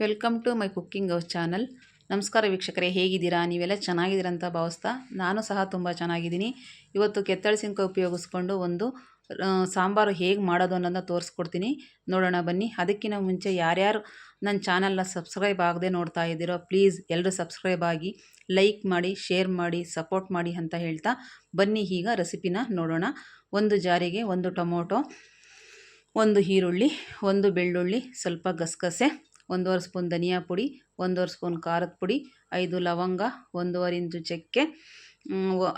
Welcome to my cooking house channel. ನಮಸ್ಕಾರ ವೀಕ್ಷಕರೇ, ಹೇಗಿದ್ದೀರಾ? ನೀವೆಲ್ಲ ಚೆನ್ನಾಗಿದ್ದೀರಾ ಅಂತ ಭಾವಿಸ್ತಾ ನಾನು ಸಹ ತುಂಬ ಚೆನ್ನಾಗಿದ್ದೀನಿ. ಇವತ್ತು ಕೆತ್ತಳಿಸಿನ್ಕಾಯಿ ಉಪಯೋಗಿಸ್ಕೊಂಡು ಒಂದು ಸಾಂಬಾರು ಹೇಗೆ ಮಾಡೋದು ಅನ್ನೋದನ್ನ ತೋರಿಸ್ಕೊಡ್ತೀನಿ. ನೋಡೋಣ, ಬನ್ನಿ. ಅದಕ್ಕಿಂತ ಮುಂಚೆ ಯಾರ್ಯಾರು ನನ್ನ ಚಾನಲ್ನ ಸಬ್ಸ್ಕ್ರೈಬ್ ಆಗದೆ ನೋಡ್ತಾ ಇದ್ದೀರೋ, ಪ್ಲೀಸ್ ಎಲ್ಲರೂ ಸಬ್ಸ್ಕ್ರೈಬ್ ಆಗಿ ಲೈಕ್ ಮಾಡಿ, ಶೇರ್ ಮಾಡಿ, ಸಪೋರ್ಟ್ ಮಾಡಿ ಅಂತ ಹೇಳ್ತಾ ಬನ್ನಿ ಈಗ ರೆಸಿಪಿನ ನೋಡೋಣ. ಒಂದು ಜಾರಿಗೆ ಒಂದು ಟೊಮೊಟೊ, ಒಂದು ಈರುಳ್ಳಿ, ಒಂದು ಬೆಳ್ಳುಳ್ಳಿ, ಸ್ವಲ್ಪ ಗಸಗಸೆ ಒಂದೂವರೆ ಸ್ಪೂನ್ ಧನಿಯಾ ಪುಡಿ, ಒಂದೂವರೆ ಸ್ಪೂನ್ ಖಾರದ ಪುಡಿ, ಐದು ಲವಂಗ, ಒಂದೂವರೆ ಇಂಚು ಚಕ್ಕೆ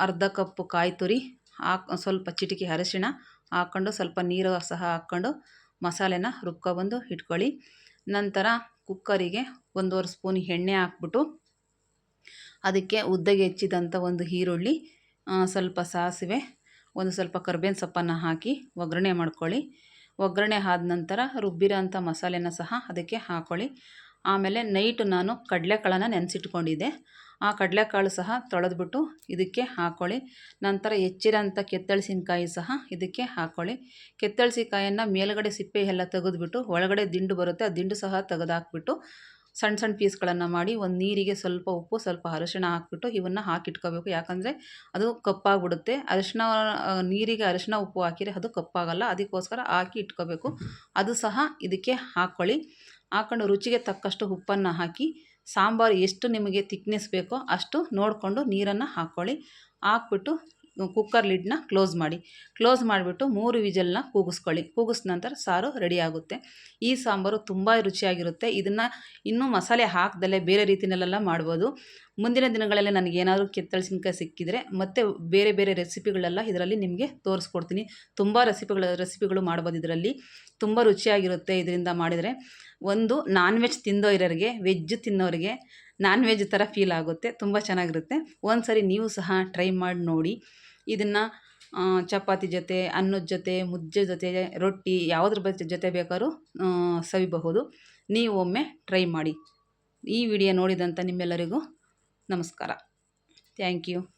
ಅರ್ಧ ಕಪ್ಪು ಕಾಯಿ ತುರಿ, ಹಾಕ್, ಸ್ವಲ್ಪ ಚಿಟಿಕೆ ಅರಿಶಿಣ ಹಾಕ್ಕೊಂಡು ಸ್ವಲ್ಪ ನೀರು ಸಹ ಹಾಕ್ಕೊಂಡು ಮಸಾಲೆನ ರುಬ್ಕೊಬಂದು ಇಟ್ಕೊಳ್ಳಿ. ನಂತರ ಕುಕ್ಕರಿಗೆ ಒಂದೂವರೆ ಸ್ಪೂನ್ ಎಣ್ಣೆ ಹಾಕ್ಬಿಟ್ಟು ಅದಕ್ಕೆ ಉದ್ದಗೆ ಹೆಚ್ಚಿದಂಥ ಒಂದು ಈರುಳ್ಳಿ ಸ್ವಲ್ಪ ಸಾಸಿವೆ, ಒಂದು ಸ್ವಲ್ಪ ಕರ್ಬೇವಿನ ಸೊಪ್ಪನ್ನು ಹಾಕಿ ಒಗ್ಗರಣೆ ಮಾಡ್ಕೊಳ್ಳಿ. ಒಗ್ಗರಣೆ ಆದ ನಂತರ ರುಬ್ಬಿರೋ ಅಂಥ ಮಸಾಲೆನ ಸಹ ಅದಕ್ಕೆ ಹಾಕ್ಕೊಳ್ಳಿ ಆಮೇಲೆ ನೈಟ್ ನಾನು ಕಡಲೆಕಾಳನ್ನು ನೆನೆಸಿಟ್ಕೊಂಡಿದ್ದೆ. ಆ ಕಡಲೆಕಾಳು ಸಹ ತೊಳೆದ್ಬಿಟ್ಟು ಇದಕ್ಕೆ ಹಾಕ್ಕೊಳ್ಳಿ ನಂತರ ಹೆಚ್ಚಿರೋಂಥ ಕೆತ್ತಳಸಿನಕಾಯಿ ಸಹ ಇದಕ್ಕೆ ಹಾಕ್ಕೊಳ್ಳಿ ಕೆತ್ತಳಸಿಕಾಯನ್ನು ಮೇಲುಗಡೆ ಸಿಪ್ಪೆ ಎಲ್ಲ ತೆಗೆದ್ಬಿಟ್ಟು ಒಳಗಡೆ ದಿಂಡು ಬರುತ್ತೆ. ಆ ದಿಂಡು ಸಹ ತೆಗೆದಾಕ್ಬಿಟ್ಟು ಸಣ್ಣ ಸಣ್ಣ ಪೀಸ್ಗಳನ್ನು ಮಾಡಿ ಒಂದು ನೀರಿಗೆ ಸ್ವಲ್ಪ ಉಪ್ಪು, ಸ್ವಲ್ಪ ಅರಿಶಿಣ ಹಾಕಿಬಿಟ್ಟು ಇವನ್ನು ಹಾಕಿಟ್ಕೋಬೇಕು. ಯಾಕಂದರೆ ಅದು ಕಪ್ಪಾಗ್ಬಿಡುತ್ತೆ. ಅರಿಶಿಣ ನೀರಿಗೆ ಅರಿಶಿಣ ಉಪ್ಪು ಹಾಕಿದರೆ ಅದು ಕಪ್ಪಾಗಲ್ಲ. ಅದಕ್ಕೋಸ್ಕರ ಹಾಕಿ ಇಟ್ಕೋಬೇಕು. ಅದು ಸಹ ಇದಕ್ಕೆ ಹಾಕ್ಕೊಳ್ಳಿ ಹಾಕ್ಕೊಂಡು ರುಚಿಗೆ ತಕ್ಕಷ್ಟು ಉಪ್ಪನ್ನು ಹಾಕಿ, ಸಾಂಬಾರು ಎಷ್ಟು ನಿಮಗೆ ತಿಕ್ನೆಸ್ ಬೇಕೋ ಅಷ್ಟು ನೋಡಿಕೊಂಡು ನೀರನ್ನು ಹಾಕ್ಕೊಳ್ಳಿ ಹಾಕ್ಬಿಟ್ಟು ಕುಕ್ಕರ್ ಲಿಡ್ನ ಕ್ಲೋಸ್ ಮಾಡಿ. ಕ್ಲೋಸ್ ಮಾಡಿಬಿಟ್ಟು ಮೂರು ವಿಜಲ್ನ ಕೂಗಿಸ್ಕೊಳ್ಳಿ. ಕೂಗಿಸ್ ನಂತರ ಸಾರು ರೆಡಿ ಆಗುತ್ತೆ. ಈ ಸಾಂಬಾರು ತುಂಬ ರುಚಿಯಾಗಿರುತ್ತೆ. ಇದನ್ನು ಇನ್ನೂ ಮಸಾಲೆ ಹಾಕ್ದಲ್ಲೇ ಬೇರೆ ರೀತಿಯಲ್ಲೆಲ್ಲ ಮಾಡ್ಬೋದು. ಮುಂದಿನ ದಿನಗಳಲ್ಲಿ ನನಗೇನಾದರೂ ಕೆತ್ತಳಸಿನಕಾಯಿ ಸಿಕ್ಕಿದರೆ ಮತ್ತೆ ಬೇರೆ ಬೇರೆ ರೆಸಿಪಿಗಳೆಲ್ಲ ಇದರಲ್ಲಿ ನಿಮಗೆ ತೋರಿಸ್ಕೊಡ್ತೀನಿ. ತುಂಬ ರೆಸಿಪಿಗಳ ರೆಸಿಪಿಗಳು ಮಾಡ್ಬೋದು ಇದರಲ್ಲಿ. ತುಂಬ ರುಚಿಯಾಗಿರುತ್ತೆ ಇದರಿಂದ ಮಾಡಿದರೆ. ಒಂದು ನಾನ್ ವೆಜ್ ತಿಂದೋ ಇರೋರಿಗೆ ವೆಜ್ ತಿನ್ನೋರಿಗೆ ನಾನ್ ವೆಜ್ ಥರ ಫೀಲ್ ಆಗುತ್ತೆ. ತುಂಬ ಚೆನ್ನಾಗಿರುತ್ತೆ. ಒಂದು ಸರಿ ನೀವು ಸಹ ಟ್ರೈ ಮಾಡಿ ನೋಡಿ. ಇದನ್ನು ಚಪಾತಿ ಜೊತೆ, ಅನ್ನದ ಜೊತೆ, ಮುದ್ದೆ ಜೊತೆ, ರೊಟ್ಟಿ ಯಾವುದ್ರ ಜೊತೆ ಬೇಕಾದ್ರೂ ಸವಿಬಹುದು. ನೀವು ಒಮ್ಮೆ ಟ್ರೈ ಮಾಡಿ. ಈ ವಿಡಿಯೋ ನೋಡಿದಂಥ ನಿಮ್ಮೆಲ್ಲರಿಗೂ ನಮಸ್ಕಾರ. Thank you.